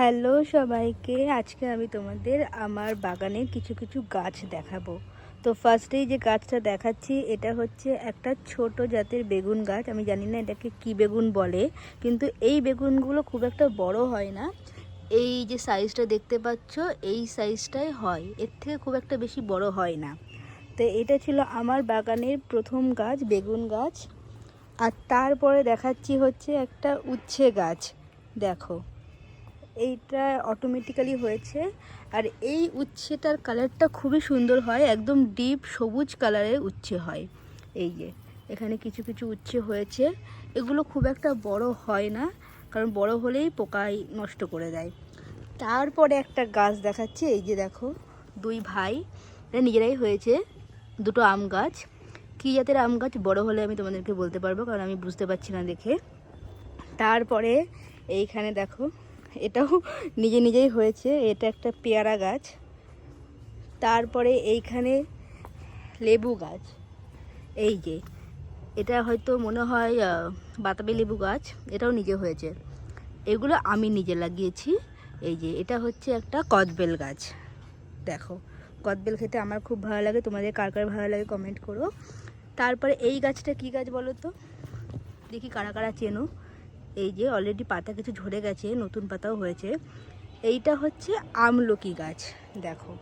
Hello সবাইকে, আজকে আমি তোমাদের আমার বাগানের কিছু কিছু গাছ দেখাবো। তো ফার্স্টেই যে গাছটা দেখাচ্ছি, এটা হচ্ছে একটা ছোট জাতের বেগুন গাছ। আমি জানি না এটাকে কি বেগুন বলে, কিন্তু এই বেগুনগুলো খুব একটা বড় হয় না। এই যে সাইজটা দেখতে পাচ্ছ, এই সাইজটাই হয়। এর থেকে খুব একটা বেশি বড় হয় না। তো এটা ছিল আমার বাগানের প্রথম গাছ, বেগুন গাছ। আর তারপরে দেখাচ্ছি হচ্ছে একটা উচ্ছে গাছ। দেখো। এইটা অটোমেটিক্যালি হয়েছে। আর এই উচ্ছেটার কালারটা খুবই সুন্দর হয়, একদম ডিপ সবুজ কালারের উচ্ছে হয়। এই যে, এখানে কিছু কিছু উচ্ছে হয়েছে। এগুলো খুব একটা বড় হয় না, কারণ বড় হলেই পোকাই নষ্ট করে দেয়। তারপরে একটা গাছ দেখাচ্ছে, এই যে দেখো, দুই ভাই এটা নিজেরাই হয়েছে দুটো আম গাছ। কী জাতের আম গাছ, বড় হলে আমি তোমাদেরকে বলতে পারব, কারণ আমি বুঝতে পারছি না দেখে। তারপরে এইখানে দেখো এটাও নিজে নিজেই হয়েছে, এটা একটা পেয়ারা গাছ। তারপরে এইখানে লেবু গাছ। এই যে, এটা হয়তো মনে হয় বাতাবি লেবু গাছ, এটাও নিজে হয়েছে। এগুলো আমি নিজে লাগিয়েছি। এই যে, এটা হচ্ছে একটা কদবেল গাছ। দেখো, কদবেল খেতে আমার খুব ভালো লাগে। তোমাদের কার কার ভালো লাগে কমেন্ট করো। তারপরে এই গাছটা কি গাছ বলো তো? দেখি কারা কারা চেনো। এই যে অলরেডি পাতা কিছু ঝরে গেছে, নতুন পাতাও হয়েছে। এইটা হচ্ছে আমলকি গাছ, দেখো।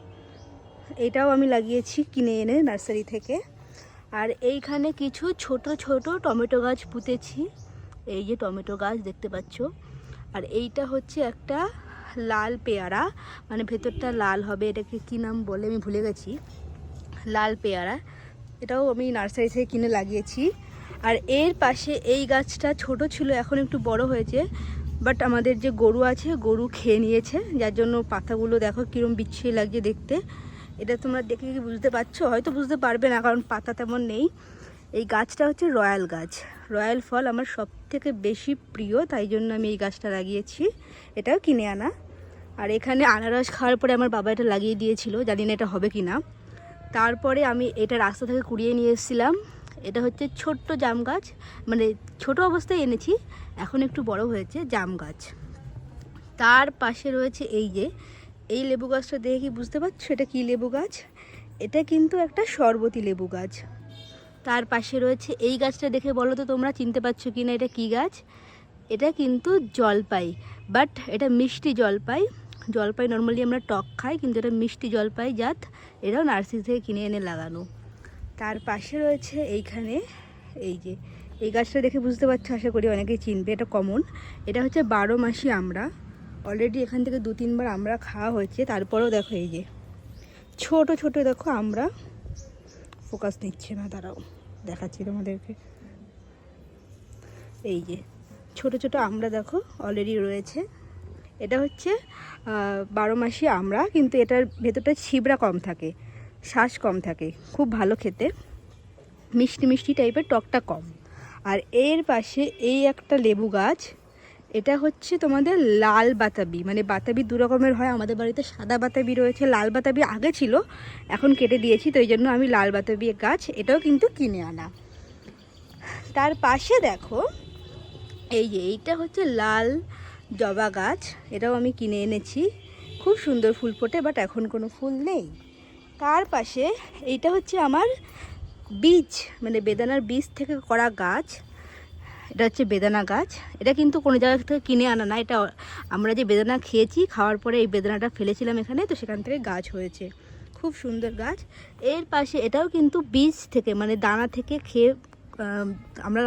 এটাও আমি লাগিয়েছি কিনে এনে নার্সারি থেকে। আর এইখানে কিছু ছোট ছোট টমেটো গাছ পুঁতেছি। এই যে টমেটো গাছ দেখতে পাচ্ছ। আর এইটা হচ্ছে একটা লাল পেয়ারা মানে ভেতরটা লাল হবে, এটাকে কী নাম বলে আমি ভুলে গেছি। লাল পেয়ারা, এটাও আমি নার্সারি থেকে কিনে লাগিয়েছি। আর এর পাশে এই গাছটা ছোট ছিল, এখন একটু বড় হয়েছে বাট আমাদের যে গরু আছে, গরু খেয়ে নিয়েছে, যার জন্য পাতাগুলো দেখো কীরকম বিচ্ছিরি লাগছে দেখতে। এটা তোমরা দেখে কি বুঝতে পারছ? হয়তো বুঝতে পারবে না, কারণ পাতা তেমন নেই। এই গাছটা হচ্ছে রয়্যাল গাছ। রয়্যাল ফল আমার সব থেকে বেশি প্রিয়, তাই জন্য আমি এই গাছটা লাগিয়েছি। এটাও কিনে আনা। আর এখানে আনারস খাওয়ার পরে আমার বাবা এটা লাগিয়ে দিয়েছিল, জানি না এটা হবে কি না তারপরে আমি এটা রাস্তা থেকে কুড়িয়ে নিয়ে এসেছিলাম। এটা হচ্ছে ছোট্ট জাম গাছ। মানে ছোট অবস্থায় এনেছি, এখন একটু বড় হয়েছে জাম গাছ। তার পাশে রয়েছে এই যে, এই লেবু গাছটা দেখে কি বুঝতে পারছ? এটা কি লেবু গাছ? এটা কিন্তু একটা শরবতী লেবু গাছ। তার পাশে রয়েছে এই গাছটা দেখে বলো তো তোমরা, চিনতে পারছ কি না এটা কি গাছ? এটা কিন্তু জলপাই, বাট এটা মিষ্টি জলপাই। জলপাই নর্মালি আমরা টক খাই, কিন্তু এটা মিষ্টি জলপাই জাত। এটাও নার্সারি থেকে কিনে এনে লাগানো। তার পাশে রয়েছে এইখানে, এই যে, এই গাছটা দেখে বুঝতে পারছ, আশা করি অনেকেই চিনবে, এটা কমন। এটা হচ্ছে বারো মাসি আমরা। অলরেডি এখান থেকে দু, তিনবার আমরা খাওয়া হয়েছে। তারপরেও দেখো এই যে, ছোট ছোট দেখো আমরা। ফোকাস নিচ্ছে না তারাও দেখাচ্ছি তোমাদেরকে। এই যে, ছোট ছোট আমরা দেখো অলরেডি রয়েছে। এটা হচ্ছে বারো মাসি আমরা, কিন্তু এটার ভেতরটা ছিবড়া কম থাকে। শ্বাস কম থাকে, খুব ভালো খেতে। মিষ্টি মিষ্টি টাইপের টকটা কম। আর এর পাশে এই একটা লেবু গাছ, এটা হচ্ছে তোমাদের লাল বাতাবি। মানে বাতাবি দু রকমের হয়, আমাদের বাড়িতে সাদা বাতাবি রয়েছে, লাল বাতাবি আগে ছিল, এখন কেটে দিয়েছি, তো এই জন্য আমি লাল বাতাবি গাছ এটাও কিন্তু কিনে আনা। তার পাশে দেখো, এই যে এইটা হচ্ছে লাল জবা গাছ, এটাও আমি কিনে এনেছি। খুব সুন্দর ফুল ফোটে, বাট এখন কোনো ফুল নেই। তার পাশে এইটা হচ্ছে আমার বীজ মানে বেদানার বীজ থেকে করা গাছ। এটা হচ্ছে বেদানা গাছ। এটা কিন্তু কোনো জায়গা থেকে কিনে আনা না, এটা আমরা যে বেদানা খেয়েছি, খাওয়ার পরে এই বেদানাটা ফেলেছিলাম এখানে, তো সেখান থেকে গাছ হয়েছে। খুব সুন্দর গাছ। এর পাশে এটাও কিন্তু বীজ থেকে মানে দানা থেকে খেয়ে আমরা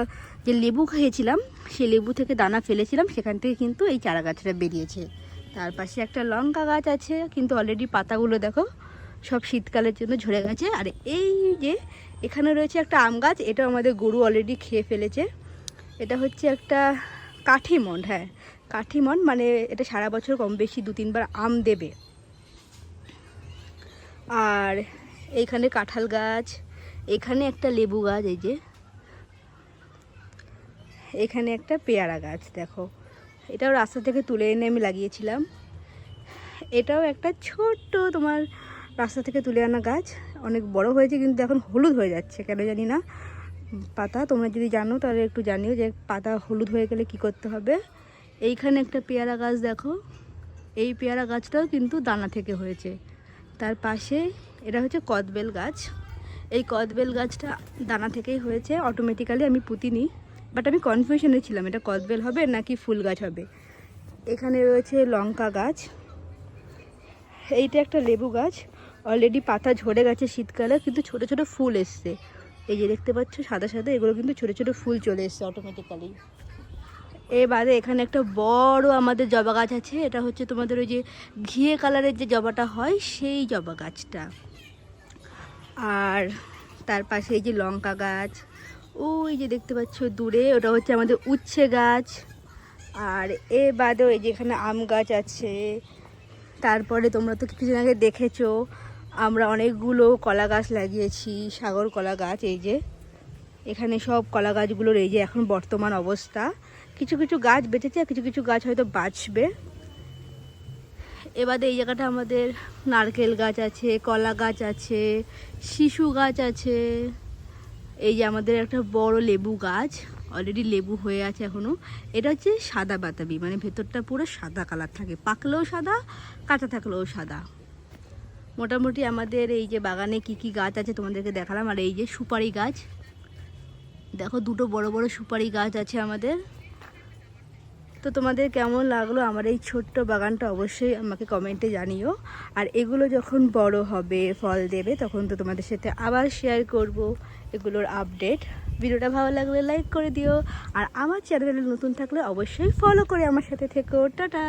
যে লেবু খেয়েছিলাম, সেই লেবু থেকে দানা ফেলেছিলাম, সেখান থেকে কিন্তু এই চারা গাছটা বেরিয়েছে। তার পাশে একটা লঙ্কা গাছ আছে, কিন্তু অলরেডি পাতাগুলো দেখো সব শীতকালের জন্য ঝরে গেছে। আর এই যে এখানে রয়েছে একটা আম গাছ এটা আমাদের গরু অলরেডি খেয়ে ফেলেছে। এটা হচ্ছে একটা কাঠিমন হ্যাঁ। কাঠিমন মানে এটা সারা বছর কম বেশি দু তিনবার আম দেবে। আর এইখানে কাঁঠাল গাছ, এখানে একটা লেবু গাছ, এই যে। এখানে একটা পেয়ারা গাছ, দেখো। এটাও রাস্তা থেকে তুলে এনে আমি লাগিয়েছিলাম। এটাও একটা ছোট্ট তোমার রাস্তা থেকে তুলে আনা গাছ। অনেক বড় হয়েছে, কিন্তু এখন হলুদ হয়ে যাচ্ছে। কেন জানি না। পাতা, তোমরা যদি জানো, তাহলে একটু জানিও যে পাতা হলুদ হয়ে গেলে কি করতে হবে। এইখানে একটা পেয়ারা গাছ দেখো। এই পেয়ারা গাছটাও কিন্তু দানা থেকে হয়েছে। তার পাশে এটা হচ্ছে কদবেল গাছ। এই কদবেল গাছটা দানা থেকেই হয়েছে। অটোমেটিক্যালি আমি পুঁতিনি বাট আমি কনফিউশনে ছিলাম, এটা কদবেল হবে নাকি ফুল গাছ হবে। এখানে রয়েছে লঙ্কা গাছ। এইটা একটা লেবু গাছ। অলরেডি পাতা ঝরে গেছে শীতকালে, কিন্তু ছোট ছোট ফুল এসছে। এই যে দেখতে পাচ্ছ, সাদা সাদা, এগুলো কিন্তু ছোট ছোট ফুল চলে এসছে অটোমেটিক্যালি এবারে এখানে একটা বড় আমাদের জবা গাছ আছে, এটা হচ্ছে তোমাদের ওই যে ঘিয়ে কালারের যে জবাটা হয়, সেই জবা গাছটা। আর তার পাশে এই যে লঙ্কা গাছ, ওই যে দেখতে পাচ্ছ দূরে, ওটা হচ্ছে আমাদের উচ্ছে গাছ। আর এ বাদেও এই যে এখানে আম গাছ আছে, তারপরে তোমরা তো কিছুদিন আগে দেখেছ আমরা অনেকগুলো কলা গাছ লাগিয়েছি, সাগর কলা গাছ, এই যে। এখানে সব কলা গাছগুলোর এই যে এখন বর্তমান অবস্থা। কিছু কিছু গাছ বেঁচেছে, আর কিছু কিছু গাছ হয়তো বাঁচবে। এবারে এই জায়গাটা আমাদের নারকেল গাছ আছে, কলা গাছ আছে, শিশু গাছ আছে। এই যে আমাদের একটা বড় লেবু গাছ অলরেডি লেবু হয়ে আছে এখনও এটা হচ্ছে সাদা বাতাবি মানে ভেতরটা পুরো সাদা কালার থাকে। পাকলেও সাদা, কাঁচা থাকলেও সাদা। মোটামুটি আমাদের এই যে বাগানে কি কি গাছ আছে তোমাদেরকে দেখালাম, আর এই যে সুপারি গাছ। দেখো, দুটো বড় বড় সুপারি গাছ আছে আমাদের। তো তোমাদের কেমন লাগল আমার এই ছোট্ট বাগানটা অবশ্যই আমাকে কমেন্টে জানিও। আর এগুলো যখন বড় হবে, ফল দেবে, তখন তো তোমাদের সাথে আবার শেয়ার করব এগুলোর আপডেট ভিডিওটা ভালো লাগলে লাইক করে দিও। আর আমার চ্যানেলে নতুন থাকলে অবশ্যই ফলো করে আমার সাথে থেকো। টাটা!